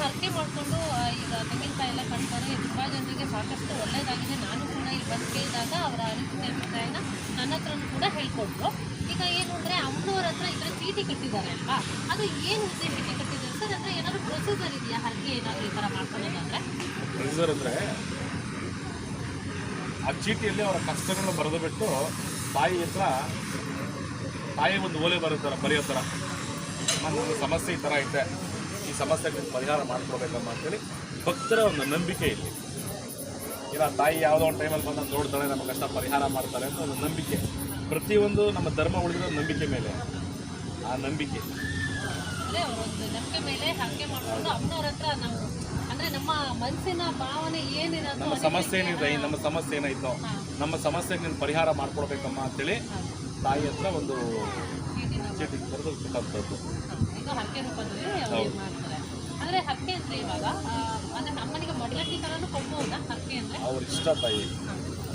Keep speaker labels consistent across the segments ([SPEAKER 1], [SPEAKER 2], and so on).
[SPEAKER 1] ಹರಕೆ ಮಾಡಿಕೊಂಡು ಈಗ ತೆಂಗಿನಕಾಯಿ ಎಲ್ಲ ಕಟ್ತಾರೆ ತುಂಬ ಜನರಿಗೆ ಸಾಕಷ್ಟು ಒಳ್ಳೆಯದಾಗಿದೆ ನಾನು ಕೂಡ ಇಲ್ಲಿ ಬಂದು ಕೇಳಿದಾಗ ಅವರ ಅನಿಸಿಕೆ ಅಭಿಪ್ರಾಯನ ನನ್ನ ಹತ್ರನೂ ಕೂಡ ಹೇಳ್ಕೊಟ್ರು. ಈಗ ಏನು ಅಂದರೆ ಅಮ್ಮನವ್ರ ಹತ್ರ ಇದರ ಚೀಟಿ ಕಟ್ಟಿದ್ದಾರೆ ಅಲ್ವಾ? ಅದು ಏನು ಉದ್ದೇಶಕ್ಕೆ ಕಟ್ಟಿದ್ದಾರೆ? ಸರ್, ಅಂದರೆ ಏನಾದರೂ ಪ್ರೊಸೀಜರ್ ಇದೆಯಾ? ಹರಕೆ ಏನಾದರೂ ಈ ಥರ ಮಾಡ್ಕೊಳ್ಳೋದಾದ್ರೆ?
[SPEAKER 2] ಅಂದರೆ ಆ ಚೀಟಿಯಲ್ಲಿ ಅವರ ಕಷ್ಟಗಳನ್ನ ಬರೆದು ಬಿಟ್ಟು ತಾಯಿ ಹತ್ರ ತಾಯಿ ಒಂದು ಓಲೆ ಬರೋ ಥರ ಬರೆಯೋ ಥರ ಸಮಸ್ಯೆ ಈ ಥರ ಐತೆ. ಈ ಸಮಸ್ಯೆಗೆ ಪರಿಹಾರ ಮಾಡ್ಕೊಡ್ಬೇಕಮ್ಮ ಅಂತೇಳಿ ಭಕ್ತರ ಒಂದು ನಂಬಿಕೆ ಇಲ್ಲಿ ಇಲ್ಲ, ತಾಯಿ ಯಾವುದೋ ಒಂದು ಟೈಮಲ್ಲಿ ಬಂದು ನೋಡ್ತಾಳೆ ನಮ್ಮ ಕಷ್ಟ ಪರಿಹಾರ ಮಾಡ್ತಾರೆ ಅಂತ ಒಂದು ನಂಬಿಕೆ. ಪ್ರತಿಯೊಂದು ನಮ್ಮ ಧರ್ಮ ಉಳಿದಿರೋ ನಂಬಿಕೆ ಮೇಲೆ. ಆ ನಂಬಿಕೆ.
[SPEAKER 1] ಅಂದರೆ ನಮ್ಮ ಮನಸ್ಸಿನ ಭಾವನೆ ಏನಿರೋದು
[SPEAKER 2] ನಮ್ಮ ಸಮಸ್ಯೆ ಏನಿದೆ ನಮ್ಮ ಸಮಸ್ಯೆ ಏನಾಯ್ತು ನಮ್ಮ ಸಮಸ್ಯೆ ನೀನು ಪರಿಹಾರ ಮಾಡ್ಕೊಡ್ಬೇಕಮ್ಮ ಅಂತೇಳಿ ತಾಯಿ ಹತ್ರ ಒಂದು ಚೀಟಿ ಬರೆದು ಕೊಟ್ಟಂಥದ್ದು
[SPEAKER 1] ಇದು ಹರಕೆ ರೂಪದಲ್ಲಿ ಅವ್ರು ಇದು ಮಾಡ್ತಾರೆ. ಅಂದ್ರೆ ಹರಕೆ ಅಂದ್ರೆ ಇವಾಗ ಅಂದ್ರೆ ಅಮ್ಮನಿಗೆ ಮಡಲಕ್ಕಿ ತರನು ಕೊಡ್ಬೋದಾ ಹರಕೆ ಅಂದ್ರೆ?
[SPEAKER 2] ಅವ್ರ ಇಷ್ಟ ತಾಯಿ.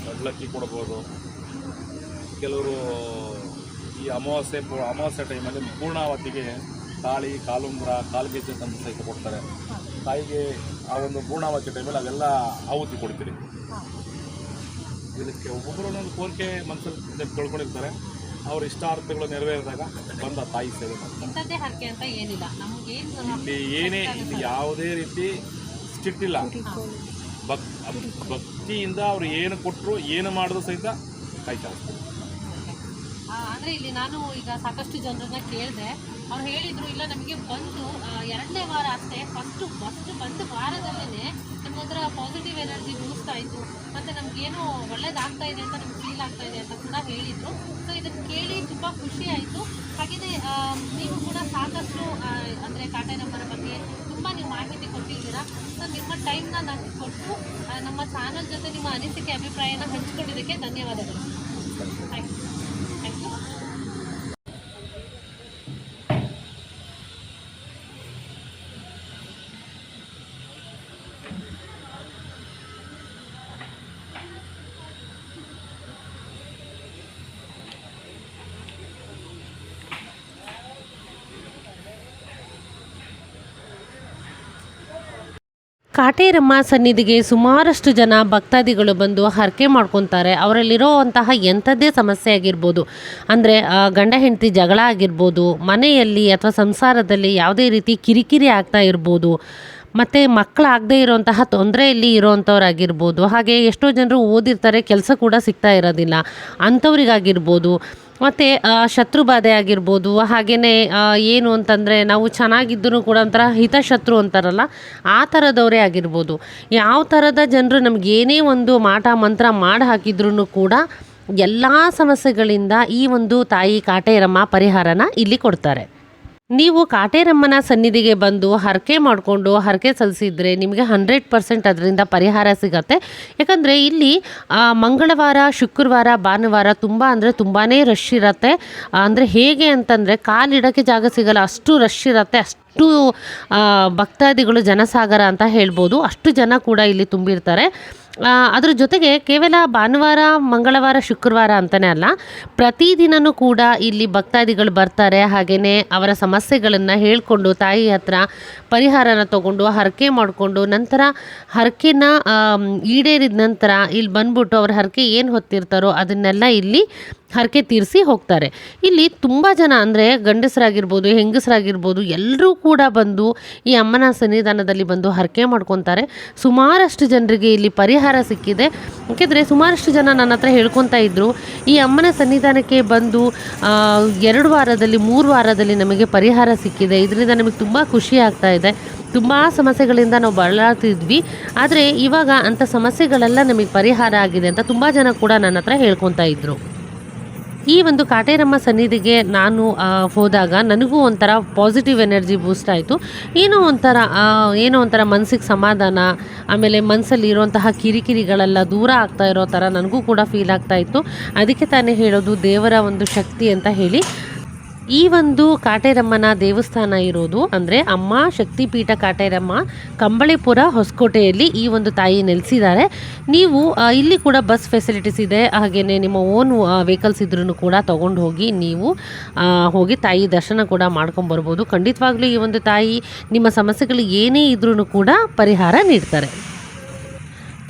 [SPEAKER 2] ಮಡ್ಲಕ್ಕಿ ಕೊಡ್ಬೋದು. ಕೆಲವರು ಈ ಅಮಾವಾಸ್ಯೆ ಅಮಾವಾಸ್ಯೆ ಟೈಮಲ್ಲಿ ಪೂರ್ಣಾವತಿಗೆ ತಾಳಿ ಕಾಲುಂಗ್ರ ಕಾಲ್ಗೆಜ್ಜೆ ಸಂಸ್ಥೆ ಸಹಿತ ಕೊಡ್ತಾರೆ. ತಾಯಿಗೆ ಆ ಒಂದು ಪೂರ್ಣಾವತಿ ಟೈಮಲ್ಲಿ ಅದೆಲ್ಲ ಆಹುತಿ ಕೊಡ್ತೀರಿ. ಇದಕ್ಕೆ ಒಬ್ಬೊಬ್ಬರು ಒಂದೊಂದು ಕೋರಿಕೆ ಮನಸ್ಸಲ್ಲಿ ತೊಳ್ಕೊಂಡಿರ್ತಾರೆ. ಅವ್ರ ಇಷ್ಟಾರ್ಥಗಳು ನೆರವೇರಿದಾಗ ಬಂದ ತಾಯಿ ಸೇವೆ ಇಲ್ಲಿ ಏನೇ ಇಲ್ಲಿ ಯಾವುದೇ ರೀತಿ ಸ್ಟ್ರಿಕ್ಟ್ ಇಲ್ಲ. ಭಕ್ ಭಕ್ತಿಯಿಂದ ಅವ್ರು ಏನು ಕೊಟ್ಟರು ಏನು ಮಾಡಿದ್ರು ಸಹಿತ
[SPEAKER 1] ಕಾಯ್ತಾ ಅಂದ್ರೆ ಇಲ್ಲಿ ನಾನು ಈಗ ಸಾಕಷ್ಟು ಜನರನ್ನ ಕೇಳಿದೆ. ಅವ್ರು ಹೇಳಿದ್ರು, ಇಲ್ಲ, ನಮಗೆ ಬಂದು ಎರಡನೇ ವಾರ ಅಷ್ಟೇ ಫಸ್ಟ್ ಫಸ್ಟ್ ಬಂದ ವಾರದಲ್ಲೇ ಹತ್ರ ಪಾಸಿಟಿವ್ ಎನರ್ಜಿ ಬೂಸ್ಟ್ ಇತ್ತು ಮತ್ತು ನಮಗೇನೋ ಒಳ್ಳೇದಾಗ್ತಾ ಇದೆ ಅಂತ ನಮ್ಗೆ ಫೀಲ್ ಆಗ್ತಾ ಇದೆ ಅಂತ ಕೂಡ ಹೇಳಿದರು. ಸೊ ಇದನ್ನು ಕೇಳಿ ತುಂಬ ಖುಷಿ ಆಯಿತು. ಹಾಗೆಯೇ ನೀವು ಕೂಡ ಸಾಕಷ್ಟು ಅಂದ್ರೆ ಅಂದರೆ ನಂಬರ್ ಬಗ್ಗೆ ತುಂಬ ನೀವು ಮಾಹಿತಿ ಕೊಟ್ಟಿದ್ದೀರಾ. ಸೊ ನಿಮ್ಮ ಟೈಮ್ನ ನಮ್ಗೆ ಕೊಟ್ಟು ನಮ್ಮ ಚಾನಲ್ ಜೊತೆ ನಿಮ್ಮ ಅನಿಸಿಕೆ, ಅಭಿಪ್ರಾಯನ ಹಂಚಿಕೊಂಡಿದ್ದಕ್ಕೆ ಧನ್ಯವಾದಗಳು. ಥ್ಯಾಂಕ್ ಯು
[SPEAKER 3] ಕಾಟೇರಮ್ಮ ಸನ್ನಿಧಿಗೆ ಸುಮಾರಷ್ಟು ಜನ ಭಕ್ತಾದಿಗಳು ಬಂದು ಹರಕೆ ಮಾಡ್ಕೊತಾರೆ. ಅವರಲ್ಲಿರೋವಂತಹ ಎಂಥದ್ದೇ ಸಮಸ್ಯೆ ಆಗಿರ್ಬೋದು. ಅಂದರೆ ಗಂಡ ಹೆಂಡತಿ ಜಗಳ ಆಗಿರ್ಬೋದು, ಮನೆಯಲ್ಲಿ ಅಥವಾ ಸಂಸಾರದಲ್ಲಿ ಯಾವುದೇ ರೀತಿ ಕಿರಿಕಿರಿ ಆಗ್ತಾ ಇರ್ಬೋದು, ಮತ್ತು ಮಕ್ಕಳಾಗದೇ ಇರೋಂತಹ ತೊಂದರೆಯಲ್ಲಿ ಇರೋವಂಥವ್ರಾಗಿರ್ಬೋದು, ಹಾಗೆ ಎಷ್ಟೋ ಜನರು ಓದಿರ್ತಾರೆ, ಕೆಲಸ ಕೂಡ ಸಿಗ್ತಾ ಇರೋದಿಲ್ಲ. ಅಂಥವ್ರಿಗಾಗಿರ್ಬೋದು ಮತ್ತು ಶತ್ರು ಬಾಧೆ ಆಗಿರ್ಬೋದು ಹಾಗೆಯೇ ಏನು ಅಂತಂದರೆ, ನಾವು ಚೆನ್ನಾಗಿದ್ದರೂ ಕೂಡ ಒಂಥರ ಹಿತಶತ್ರು ಅಂತಾರಲ್ಲ, ಆ ಥರದವರೇ ಆಗಿರ್ಬೋದು. ಯಾವ ಥರದ ಜನರು ನಮ್ಗೆ ಏನೇ ಒಂದು ಮಾಟ, ಮಂತ್ರ ಮಾಡಿ ಹಾಕಿದ್ರೂ ಕೂಡ, ಎಲ್ಲ ಸಮಸ್ಯೆಗಳಿಂದ ಈ ಒಂದು ತಾಯಿ ಕಾಟೇರಮ್ಮ ಪರಿಹಾರನ ಇಲ್ಲಿ ಕೊಡ್ತಾರೆ. ನೀವು ಕಾಟೇರಮ್ಮನ ಸನ್ನಿಧಿಗೆ ಬಂದು ಹರಕೆ ಮಾಡಿಕೊಂಡು ಹರಕೆ ಸಲ್ಲಿಸಿದ್ರೆ ನಿಮಗೆ ಹಂಡ್ರೆಡ್ ಪರ್ಸೆಂಟ್ ಅದರಿಂದ ಪರಿಹಾರ ಸಿಗತ್ತೆ. ಯಾಕಂದರೆ ಇಲ್ಲಿ ಮಂಗಳವಾರ, ಶುಕ್ರವಾರ, ಭಾನುವಾರ ತುಂಬ ಅಂದರೆ ತುಂಬಾ ರಶ್ ಇರತ್ತೆ. ಅಂದರೆ ಹೇಗೆ ಅಂತಂದರೆ ಕಾಲಿಡೋಕ್ಕೆ ಜಾಗ ಸಿಗಲ್ಲ, ಅಷ್ಟು ರಶ್ ಇರತ್ತೆ, ಅಷ್ಟು ಅಷ್ಟು ಭಕ್ತಾದಿಗಳು ಜನಸಾಗರ ಅಂತ ಹೇಳ್ಬೋದು. ಅಷ್ಟು ಜನ ಕೂಡ ಇಲ್ಲಿ ತುಂಬಿರ್ತಾರೆ. ಅದ್ರ ಜೊತೆಗೆ ಕೇವಲ ಭಾನುವಾರ, ಮಂಗಳವಾರ, ಶುಕ್ರವಾರ ಅಂತಲೇ ಅಲ್ಲ ಪ್ರತಿದಿನವೂ ಕೂಡ ಇಲ್ಲಿ ಭಕ್ತಾದಿಗಳು ಬರ್ತಾರೆ. ಹಾಗೆಯೇ ಅವರ ಸಮಸ್ಯೆಗಳನ್ನು ಹೇಳಿಕೊಂಡು ತಾಯಿ ಹತ್ರ ಪರಿಹಾರನ ತಗೊಂಡು ಹರಕೆ ಮಾಡಿಕೊಂಡು ನಂತರ ಹರಕೆನ ಈಡೇರಿದ ನಂತರ ಇಲ್ಲಿ ಬಂದ್ಬಿಟ್ಟು ಅವ್ರ ಹರಕೆ ಏನು ಹೊತ್ತಿರ್ತಾರೋ ಅದನ್ನೆಲ್ಲ ಇಲ್ಲಿ ಹರಕೆ ತೀರಿಸಿ ಹೋಗ್ತಾರೆ. ಇಲ್ಲಿ ತುಂಬ ಜನ ಅಂದರೆ ಗಂಡಸರಾಗಿರ್ಬೋದು, ಹೆಂಗಸರಾಗಿರ್ಬೋದು ಎಲ್ಲರೂ ಕೂಡ ಬಂದು ಈ ಅಮ್ಮನ ಸನ್ನಿಧಾನದಲ್ಲಿ ಬಂದು ಹರಕೆ ಮಾಡ್ಕೊತಾರೆ. ಸುಮಾರಷ್ಟು ಜನರಿಗೆ ಇಲ್ಲಿ ಪರಿಹಾರ ಸಿಕ್ಕಿದೆ. ಯಾಕೆಂದರೆ ಸುಮಾರಷ್ಟು ಜನ ನನ್ನ ಹತ್ರ ಹೇಳ್ಕೊತಾ ಇದ್ದರು ಈ ಅಮ್ಮನ ಸನ್ನಿಧಾನಕ್ಕೆ ಬಂದು ಎರಡು ವಾರದಲ್ಲಿ, ಮೂರು ವಾರದಲ್ಲಿ ನಮಗೆ ಪರಿಹಾರ ಸಿಕ್ಕಿದೆ. ಇದರಿಂದ ನಮಗೆ ತುಂಬ ಖುಷಿ ಆಗ್ತಾ ಇದೆ. ತುಂಬ ಸಮಸ್ಯೆಗಳಿಂದ ನಾವು ಬಳಲಾಡ್ತಿದ್ವಿ ಆದರೆ ಇವಾಗ ಅಂಥ ಸಮಸ್ಯೆಗಳೆಲ್ಲ ನಮಗೆ ಪರಿಹಾರ ಆಗಿದೆ ಅಂತ ತುಂಬ ಜನ ಕೂಡ ನನ್ನ ಹತ್ರ ಹೇಳ್ಕೊತಾ ಇದ್ದರು ಈ ಒಂದು ಕಾಟೇರಮ್ಮ ಸನ್ನಿಧಿಗೆ ನಾನು ಹೋದಾಗ ನನಗೂ ಒಂಥರ ಪಾಸಿಟಿವ್ ಎನರ್ಜಿ ಬೂಸ್ಟ್ ಆಯಿತು. ಏನೋ ಒಂಥರ ಏನೋ ಒಂಥರ ಮನಸ್ಸಿಗೆ ಸಮಾಧಾನ, ಆಮೇಲೆ ಮನಸ್ಸಲ್ಲಿ ಇರುವಂತಹ ಕಿರಿಕಿರಿಗಳೆಲ್ಲ ದೂರ ಆಗ್ತಾ ಇರೋ ಥರ ನನಗೂ ಕೂಡ ಫೀಲ್ ಆಗ್ತಾ ಇತ್ತು. ಅದಕ್ಕೆ ತಾನೇ ಹೇಳೋದು ದೇವರ ಒಂದು ಶಕ್ತಿ ಅಂತ ಹೇಳಿ. ಈ ಒಂದು ಕಾಟೇರಮ್ಮನ ದೇವಸ್ಥಾನ ಇರೋದು ಅಂದರೆ ಅಮ್ಮ ಶಕ್ತಿಪೀಠ ಕಾಟೇರಮ್ಮ ಕಂಬಳಿಪುರ ಹೊಸಕೋಟೆಯಲ್ಲಿ ಈ ಒಂದು ತಾಯಿ ನೆಲೆಸಿದ್ದಾರೆ. ನೀವು ಇಲ್ಲಿ ಕೂಡ ಬಸ್ ಫೆಸಿಲಿಟೀಸ್ ಇದೆ. ಹಾಗೆಯೇ ನಿಮ್ಮ ಓನ್ ವೆಹಿಕಲ್ಸ್ ಇದ್ರೂ ಕೂಡ ತಗೊಂಡು ಹೋಗಿ ನೀವು ಹೋಗಿ ತಾಯಿ ದರ್ಶನ ಕೂಡ ಮಾಡ್ಕೊಂಬರ್ಬೋದು ಖಂಡಿತವಾಗ್ಲೂ ಈ ಒಂದು ತಾಯಿ ನಿಮ್ಮ ಸಮಸ್ಯೆಗಳು ಏನೇ ಇದ್ರೂ ಕೂಡ ಪರಿಹಾರ ನೀಡ್ತಾರೆ.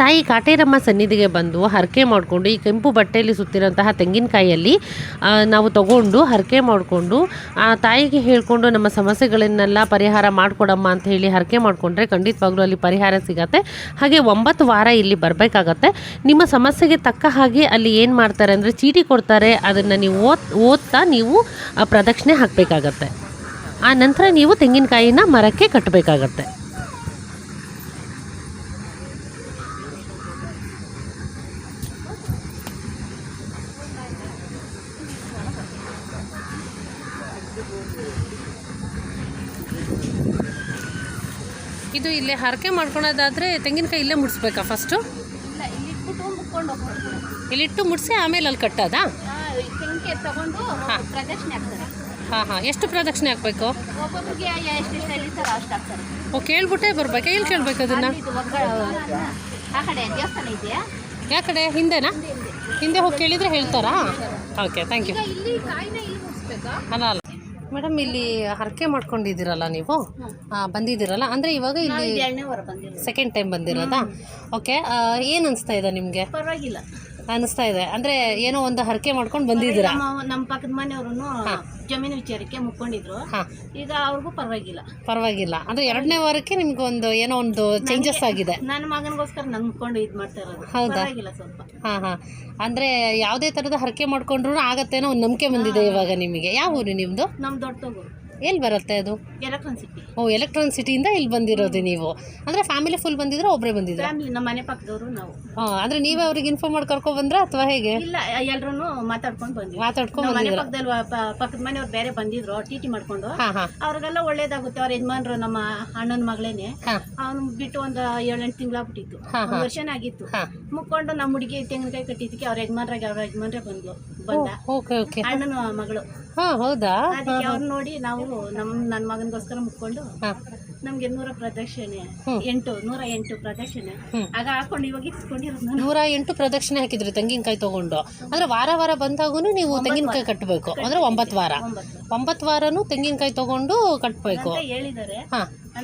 [SPEAKER 3] ತಾಯಿ ಕಾಟೇರಮ್ಮ ಸನ್ನಿಧಿಗೆ ಬಂದು ಹರಕೆ ಮಾಡಿಕೊಂಡು ಈ ಕೆಂಪು ಬಟ್ಟೆಯಲ್ಲಿ ಸುತ್ತಿರೋಂತಹ ತೆಂಗಿನಕಾಯಿಯಲ್ಲಿ ನಾವು ತಗೊಂಡು ಹರಕೆ ಮಾಡಿಕೊಂಡು, ಆ ತಾಯಿಗೆ ಹೇಳಿಕೊಂಡು ನಮ್ಮ ಸಮಸ್ಯೆಗಳನ್ನೆಲ್ಲ ಪರಿಹಾರ ಮಾಡಿಕೊಡಮ್ಮ ಅಂತ ಹೇಳಿ ಹರಕೆ ಮಾಡಿಕೊಂಡ್ರೆ ಖಂಡಿತವಾಗ್ಲೂ ಅಲ್ಲಿ ಪರಿಹಾರ ಸಿಗತ್ತೆ. ಹಾಗೆ ಒಂಬತ್ತು ವಾರ ಇಲ್ಲಿ ಬರಬೇಕಾಗತ್ತೆ. ನಿಮ್ಮ ಸಮಸ್ಯೆಗೆ ತಕ್ಕ ಹಾಗೆ ಅಲ್ಲಿ ಏನು ಮಾಡ್ತಾರೆ ಅಂದರೆ ಚೀಟಿ ಕೊಡ್ತಾರೆ. ಅದನ್ನು ನೀವು ಓದ್, ಓದ್ತಾ ನೀವು ಪ್ರದಕ್ಷಿಣೆ ಹಾಕಬೇಕಾಗತ್ತೆ. ಆ ನಂತರ ನೀವು ತೆಂಗಿನಕಾಯಿನ ಮರಕ್ಕೆ ಕಟ್ಟಬೇಕಾಗತ್ತೆ. ಇದು ಇಲ್ಲೇ ಹರಕೆ ಮಾಡ್ಕೊಳೋದಾದರೆ ತೆಂಗಿನಕಾಯಿ ಇಲ್ಲೇ ಮುಡಿಸ್ಬೇಕಾ ಫಸ್ಟು ಇಲ್ಲಿಟ್ಟು ಮುಡಿಸಿ ಆಮೇಲೆ ಅಲ್ಲಿ ಕಟ್ಟೋದಾ? ಹಾಂ. ಹಾಂ ಎಷ್ಟು ಪ್ರದಕ್ಷಿಣೆ ಹಾಕ್ಬೇಕು? ಕೇಳ್ಬಿಟ್ಟೆ ಬರ್ಬೇಕಾ? ಎಲ್ಲಿ ಕೇಳ್ಬೇಕು ಅದನ್ನು? ಯಾಕಡೆ ಹಿಂದೆನಾ? ಹಿಂದೆ ಹೋಗಿ ಕೇಳಿದರೆ ಹೇಳ್ತಾರಾ? ಓಕೆ ಥ್ಯಾಂಕ್ ಯು ಅಲ್ಲ. ಮೇಡಮ್ ಇಲ್ಲಿ ಹರಕೆ ಮಾಡ್ಕೊಂಡಿದ್ದೀರಲ್ಲ ನೀವು? ಬಂದಿದ್ದೀರಲ್ಲ? ಅಂದರೆ ಇವಾಗ ಇಲ್ಲಿ ಸೆಕೆಂಡ್ ಟೈಮ್ ಬಂದಿರೋದಾ. ಓಕೆ ಏನು ಅನಿಸ್ತಾ ಇದೆ ನಿಮಗೆ?
[SPEAKER 4] ಪರವಾಗಿಲ್ಲ.
[SPEAKER 3] ಅನಿಸ್ತಾ ಇದೆ. ಅಂದ್ರೆ ಏನೋ ಒಂದು ಹರಕೆ ಮಾಡ್ಕೊಂಡು ಬಂದಿದ್ದೀರಾ?
[SPEAKER 4] ನಮ್ಮ ನಮ್ಮ ಪಕ್ಕದ ಮನೆಯವರು ಜಮೀನು ವಿಚಾರಕ್ಕೆ ಮುಕ್ಕೊಂಡಿದ್ರು.
[SPEAKER 3] ಹಾಂ.
[SPEAKER 4] ಈಗ ಅವ್ರಿಗೂ ಪರವಾಗಿಲ್ಲ.
[SPEAKER 3] ಪರವಾಗಿಲ್ಲ. ಅಂದ್ರೆ ಎರಡನೇ ವಾರಕ್ಕೆ ನಿಮ್ಗೆ ಒಂದು ಏನೋ ಒಂದು ಚೇಂಜಸ್ ಆಗಿದೆ.
[SPEAKER 4] ನನ್ನ ಮಗನಿಗೋಸ್ಕರ ನಂಗೆ ಮುಕ್ಕೊಂಡು ಇದು ಮಾಡ್ತಾ ಇರೋದು.
[SPEAKER 3] ಹೌದಾ?
[SPEAKER 4] ಪರವಾಗಿಲ್ಲ ಸ್ವಲ್ಪ.
[SPEAKER 3] ಹಾಂ ಹಾಂ. ಅಂದ್ರೆ ಯಾವುದೇ ತರದ ಹರಕೆ ಮಾಡ್ಕೊಂಡ್ರು ಆಗತ್ತೇನೋ ಒಂದು ನಂಬಿಕೆ ಬಂದಿದೆ ಇವಾಗ ನಿಮಗೆ. ಯಾವ ಊರು ನಿಮ್ಮದು
[SPEAKER 4] ನಮ್ಮ ದೊಡ್ಡ ತಗೋ
[SPEAKER 3] ಎಲ್ಲಿ ಬರುತ್ತೆ ಅದು?
[SPEAKER 4] Electron City.
[SPEAKER 3] ಓ ಎಲೆಕ್ಟ್ರಾನ್ ಸಿಟಿಯಿಂದ ಇಲ್ಲಿ ಬಂದಿರೋದು ನೀವು. ಅಂದರೆ ಫ್ಯಾಮಿಲಿ ಫುಲ್ ಬಂದಿದ್ರೆ ಒಬ್ಬರೇ ಬಂದಿದ್ರೆ?
[SPEAKER 4] ಫ್ಯಾಮಿಲಿ ನಮ್ಮ ಮನೆ ಪಕ್ಕದವರು ನಾವು.
[SPEAKER 3] ಹಾಂ ಅಂದರೆ ನೀವೇ ಅವ್ರಿಗೆ ಇನ್ಫಾರ್ಮ್ ಮಾಡಿ ಕರ್ಕೊ ಬಂದ್ರಾ ಅಥವಾ ಹೇಗೆ?
[SPEAKER 4] ಇಲ್ಲ ಎಲ್ಲರೂ ಮಾತಾಡ್ಕೊಂಡು ಬಂದ್ವಿ.
[SPEAKER 3] ಮಾತಾಡ್ಕೊಂಡು
[SPEAKER 4] ಮನೆ ಪಕ್ಕದಲ್ಲಿ ಪಕ್ಕದ ಮನೆಯವ್ರು ಬೇರೆ ಬಂದಿದ್ರು ಟಿ ಟಿ ಮಾಡ್ಕೊಂಡು.
[SPEAKER 3] ಹಾಂ ಹಾಂ.
[SPEAKER 4] ಅವ್ರಿಗೆಲ್ಲ ಒಳ್ಳೇದಾಗುತ್ತೆ ಅವ್ರ ಯಜಮಾನ್ರು ನಮ್ಮ ಅಣ್ಣನ ಮಗಳೇನೆ.
[SPEAKER 3] ಹಾಂ.
[SPEAKER 4] ಅವ್ನು ಬಿಟ್ಟು ಒಂದು ಏಳೆಂಟು ತಿಂಗಳಾಗ್ಬಿಟ್ಟಿತ್ತು.
[SPEAKER 3] ಆಗ್ಬಿಟ್ಟಿತ್ತು
[SPEAKER 4] ಒಂದು ವರ್ಷನೇ ಆಗಿತ್ತು. ಮುಕ್ಕೊಂಡು ನಮ್ಮ ಹುಡುಗಿ ತೆಂಗಿನಕಾಯಿ ಕಟ್ಟಿದ್ದಕ್ಕೆ ಅವ್ರ ಯಜಮಾನ್ರಾಗೆ ಅವ್ರ ಯಜಮಾನ್ರೆ ಬಂದ್ಲು. ಬಂದ.
[SPEAKER 3] Okay okay.
[SPEAKER 4] ಅಣ್ಣನ ಮಗಳು.
[SPEAKER 3] ಹಾಂ ಹೌದಾ?
[SPEAKER 4] ಅದಕ್ಕೆ ಅವ್ರು ನೋಡಿ ನಾವು ನಮ್ಮ ನನ್ನ ಮಗನಿಗೋಸ್ಕರ ಮುಕ್ಕೊಂಡು ನಮ್ಗೆ ನೂರ ಪ್ರದಕ್ಷಿಣೆ ಎಂಟು ನೂರ ಎಂಟು ಪ್ರದಕ್ಷಿಣೆ. ಆಗ ಹಾಕೊಂಡು ಇವಾಗ ಇಟ್ಕೊಂಡಿರೋದು
[SPEAKER 3] ನೂರ ಎಂಟು ಪ್ರದಕ್ಷಿಣೆ ಹಾಕಿದ್ರಿ ತೆಂಗಿನಕಾಯಿ ತಗೊಂಡು. ಅಂದ್ರೆ ವಾರ ವಾರ ಬಂದಾಗೂ ನೀವು ತೆಂಗಿನಕಾಯಿ ಕಟ್ಟಬೇಕು ಅಂದ್ರೆ ಒಂಬತ್ತು ವಾರ.
[SPEAKER 4] ಒಂಬತ್ತು
[SPEAKER 3] ವಾರನು ತೆಂಗಿನಕಾಯಿ ತಗೊಂಡು ಕಟ್ಟಬೇಕು
[SPEAKER 4] ಹೇಳಿದಾರೆ ಹೇಳಿದ್ದಾರೆ.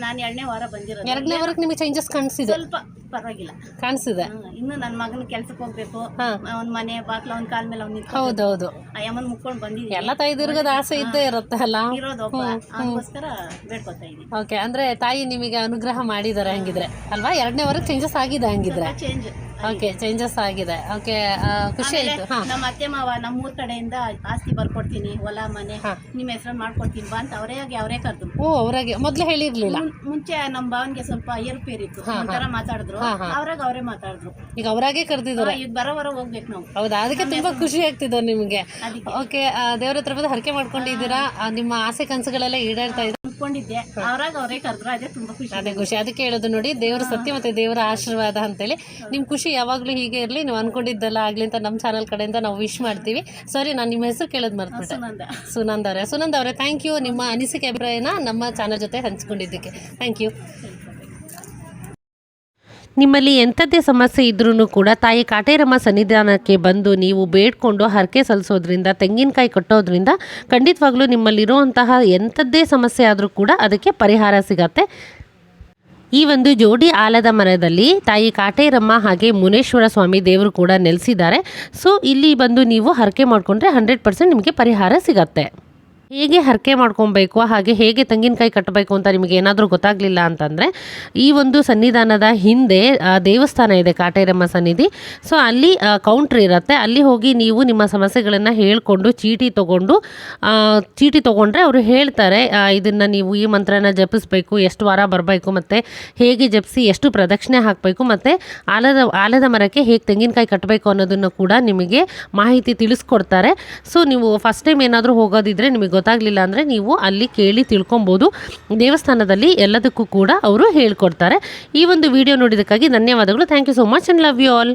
[SPEAKER 4] ನಾನು ಎರಡನೇ ವಾರ ಬಂದಿರೋದು.
[SPEAKER 3] ಎರಡನೇ ವಾರಕ್ಕೆ ನಿಮಗೆ ಚೇಂಜಸ್ ಕಾಣಿಸಿದೆ?
[SPEAKER 4] ಸ್ವಲ್ಪ ಪರವಾಗಿಲ್ಲ.
[SPEAKER 3] ಕಾಣಿಸಿದೆ.
[SPEAKER 4] ಇನ್ನು ನನ್ನ ಮಗನ ಕೆಲ್ಸಕ್ಕೆ ಹೋಗ್ಬೇಕು. ಅವ್ನ ಮನೆ ಬಾಕ್ಲ ಅವ್ನ ಕಾಲ್ ಮೇಲೆ ಅವ್ನ
[SPEAKER 3] ಹೌದೌದು.
[SPEAKER 4] ಅಯ್ಯಮ್ಮನ ಯಮ್ಮನ್ ಮುಕ್ಕೊಂಡು ಬಂದಿದ್ದೀನಿ.
[SPEAKER 3] ಎಲ್ಲ ತಾಯಿದಿರ್ಗದ ಆಸೆ ಇದ್ದೇ ಇರುತ್ತೆ ಅಲ್ಲ
[SPEAKER 4] ಇರೋದು ಅದಕ್ಕೋಸ್ಕರ ಬೇಡ್ಕೊತಾ ಇದ್ದೀನಿ.
[SPEAKER 3] ಓಕೆ ಅಂದ್ರೆ ತಾಯಿ ನಿಮಗೆ ಅನುಗ್ರಹ ಮಾಡಿದ್ದಾರೆ ಹಂಗಿದ್ರೆ. ಅಲ್ವಾ? ಎರಡನೇ ವಾರಕ್ಕೆ ಚೇಂಜಸ್ ಆಗಿದೆ ಹಂಗಿದ್ರೆ. ಓಕೆ ಚೇಂಜಸ್ ಆಗಿದೆ. ಓಕೆ ಖುಷಿ ಆಯ್ತು
[SPEAKER 4] ನಮ್ಮ ಅತ್ತೆ ಮಾವ ನಮ್ಮ ಊರ್ ಕಡೆಯಿಂದ ಆಸ್ತಿ ಬರ್ಕೊಡ್ತೀನಿ ಹೊಲ ಮನೆ. ನಿಮ್ಮ ಹೆಸರು ಮಾಡ್ಕೊಡ್ತೀನಿ ಬಾ ಅಂತ ಅವರೇ ಆಗಿ ಅವರೇ ಕರೆದ್ರು.
[SPEAKER 3] ಓ ಅವ್ರಾಗೆ ಮೊದ್ಲು ಹೇಳಿರ್ಲಿಲ್ಲ?
[SPEAKER 4] ಮುಂಚೆ ನಮ್ಮ ಭಾವನ್ಗೆ ಸ್ವಲ್ಪ ಏರುಪೇರಿತ್ತು ಒಂಥರ ಮಾತಾಡಿದ್ರು. ಅವ್ರಾಗ ಅವರೇ ಮಾತಾಡಿದ್ರು.
[SPEAKER 3] ಈಗ ಅವರಾಗೆ ಕರ್ದಿದ್ರು
[SPEAKER 4] ಈಗ ಬರೋ ಬರ ಹೋಗ್ಬೇಕು ನಾವು.
[SPEAKER 3] ಹೌದಾ? ಅದಕ್ಕೆ ತುಂಬಾ ಖುಷಿ ಆಗ್ತಿದೆ ನಿಮಗೆ. ಓಕೆ ದೇವ್ರ ಹತ್ರ ಬಂದು ಹರಕೆ ಮಾಡ್ಕೊಂಡಿದ್ದೀರಾ? ನಿಮ್ಮ ಆಸೆ ಕನಸುಗಳೆಲ್ಲ ಈಡೇರ್ತಾ ಇದೆ?
[SPEAKER 4] ಅನ್ಕೊಂಡಿದ್ದೆ. ಅವ್ರಾಗ ಅವರೇ ಕರೆದ್ರು ಅದೇ ತುಂಬಾ ಖುಷಿ.
[SPEAKER 3] ಅದೇ ಖುಷಿ. ಅದಕ್ಕೆ ಹೇಳೋದು ನೋಡಿ ದೇವರ ಸತ್ಯ ಮತ್ತೆ ದೇವರ ಆಶೀರ್ವಾದ ಅಂತೇಳಿ. ನಿಮ್ ಖುಷಿ ಯಾವಾಗಲೂ ಹೀಗೆ ಇರಲಿ ನೀವು ಅನ್ಕೊಂಡಿದ್ದೆಲ್ಲ ಆಗಲಿ ಅಂತ ನಮ್ಮ ಚಾನಲ್ ಕಡೆಯಿಂದ ನಾವು ವಿಶ್ ಮಾಡ್ತೀವಿ. ಸಾರಿ ನಾನು ನಿಮ್ಮ ಹೆಸರು ಕೇಳೋದು ಮರ್ತ್ಬಿಟ್ಟೆ.
[SPEAKER 4] ಸುನಂದ.
[SPEAKER 3] ಸುನಂದ್ ಅವರೇ. ಸುನಂದ ಅವರೇ ಥ್ಯಾಂಕ್ ಯು ನಿಮ್ಮ ಅನಿಸಿಕೆ ಅಭಿಪ್ರಾಯನ ನಮ್ಮ ಚಾನಲ್ ಜೊತೆ ಹಂಚ್ಕೊಂಡಿದ್ದಕ್ಕೆ. ಥ್ಯಾಂಕ್ ಯು ನಿಮ್ಮಲ್ಲಿ ಎಂಥದ್ದೇ ಸಮಸ್ಯೆ ಇದ್ರೂ ಕೂಡ ತಾಯಿ ಕಾಟೇರಮ್ಮ ಸನ್ನಿಧಾನಕ್ಕೆ ಬಂದು ನೀವು ಬೇಡ್ಕೊಂಡು ಹರಕೆ ಸಲ್ಲಿಸೋದ್ರಿಂದ ತೆಂಗಿನಕಾಯಿ ಕಟ್ಟೋದ್ರಿಂದ ಖಂಡಿತವಾಗ್ಲೂ ನಿಮ್ಮಲ್ಲಿರುವಂತಹ ಎಂಥದ್ದೇ ಸಮಸ್ಯೆ ಆದರೂ ಕೂಡ ಅದಕ್ಕೆ ಪರಿಹಾರ ಸಿಗತ್ತೆ. ಈ ಒಂದು ಜೋಡಿ ಆಲದ ಮರದಲ್ಲಿ ತಾಯಿ ಕಾಟೇರಮ್ಮ ಹಾಗೆ ಮುನೇಶ್ವರ ಸ್ವಾಮಿ ದೇವರು ಕೂಡ ನೆಲೆಸಿದ್ದಾರೆ. ಸೊ ಇಲ್ಲಿ ಬಂದು ನೀವು ಹರಕೆ ಮಾಡಿಕೊಂಡ್ರೆ ಹಂಡ್ರೆಡ್ ಪರ್ಸೆಂಟ್ ನಿಮಗೆ ಪರಿಹಾರ ಸಿಗತ್ತೆ. ಹೇಗೆ ಹರಕೆ ಮಾಡ್ಕೊಬೇಕು, ಹಾಗೆ ಹೇಗೆ ತೆಂಗಿನಕಾಯಿ ಕಟ್ಟಬೇಕು ಅಂತ ನಿಮಗೆ ಏನಾದರೂ ಗೊತ್ತಾಗಲಿಲ್ಲ ಅಂತಂದರೆ, ಈ ಒಂದು ಸನ್ನಿಧಾನದ ಹಿಂದೆ ದೇವಸ್ಥಾನ ಇದೆ ಕಾಟೇರಮ್ಮ ಸನ್ನಿಧಿ. ಸೊ ಅಲ್ಲಿ ಕೌಂಟ್ರ್ ಇರುತ್ತೆ. ಅಲ್ಲಿ ಹೋಗಿ ನೀವು ನಿಮ್ಮ ಸಮಸ್ಯೆಗಳನ್ನು ಹೇಳಿಕೊಂಡು, ಚೀಟಿ ತೊಗೊಂಡು ಚೀಟಿ ತೊಗೊಂಡ್ರೆ ಅವರು ಹೇಳ್ತಾರೆ ಇದನ್ನು ನೀವು ಈ ಮಂತ್ರನ ಜಪಿಸ್ಬೇಕು, ಎಷ್ಟು ವಾರ ಬರಬೇಕು, ಮತ್ತು ಹೇಗೆ ಜಪಿಸಿ, ಎಷ್ಟು ಪ್ರದಕ್ಷಿಣೆ ಹಾಕಬೇಕು, ಮತ್ತು ಆಲದ ಆಲದ ಮರಕ್ಕೆ ಹೇಗೆ ತೆಂಗಿನಕಾಯಿ ಕಟ್ಟಬೇಕು ಅನ್ನೋದನ್ನು ಕೂಡ ನಿಮಗೆ ಮಾಹಿತಿ ತಿಳಿಸ್ಕೊಡ್ತಾರೆ. ಸೊ ನೀವು ಫಸ್ಟ್ ಟೈಮ್ ಏನಾದರೂ ಹೋಗೋದಿದ್ರೆ ನಿಮಗೆ ಗೊತ್ತಾಗಲಿಲ್ಲ ಅಂದರೆ ನೀವು ಅಲ್ಲಿ ಕೇಳಿ ತಿಳ್ಕೊಬೋದು. ದೇವಸ್ಥಾನದಲ್ಲಿ ಎಲ್ಲದಕ್ಕೂ ಕೂಡ ಅವರು ಹೇಳ್ಕೊಡ್ತಾರೆ. ಈ ಒಂದು ವಿಡಿಯೋ ನೋಡಿದ್ದಕ್ಕಾಗಿ ಧನ್ಯವಾದಗಳು. Thank you so much and love you all